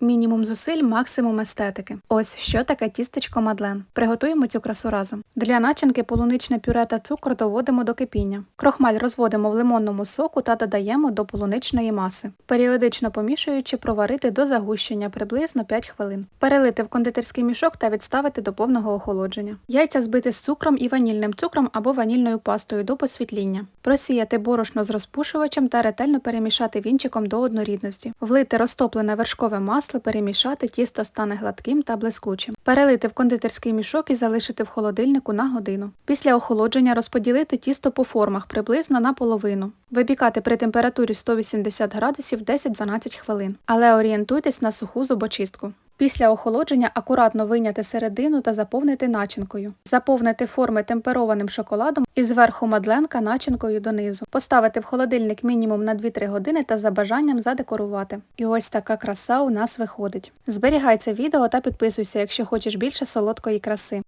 Мінімум зусиль, максимум естетики. Ось що таке тістечко Мадлен. Приготуємо цю красу разом. Для начинки полуничне пюре та цукор доводимо до кипіння. Крохмаль розводимо в лимонному соку та додаємо до полуничної маси. Періодично помішуючи, проварити до загущення приблизно 5 хвилин. Перелити в кондитерський мішок та відставити до повного охолодження. Яйця збити з цукром і ванільним цукром або ванільною пастою до посвітління. Просіяти борошно з розпушувачем та ретельно перемішати вінчиком до однорідності. Влити розтоплене вершкове масло, перемішати, тісто стане гладким та блискучим. Перелити в кондитерський мішок і залишити в холодильнику на годину. Після охолодження розподілити тісто по формах приблизно на половину. Випікати при температурі 180 градусів 10-12 хвилин. Але орієнтуйтесь на суху зубочистку. Після охолодження акуратно вийняти середину та заповнити начинкою. Заповнити форми темперованим шоколадом і зверху мадленка начинкою донизу. Поставити в холодильник мінімум на 2-3 години та за бажанням задекорувати. І ось така краса у нас виходить. Зберігай це відео та підписуйся, якщо хочеш більше солодкої краси.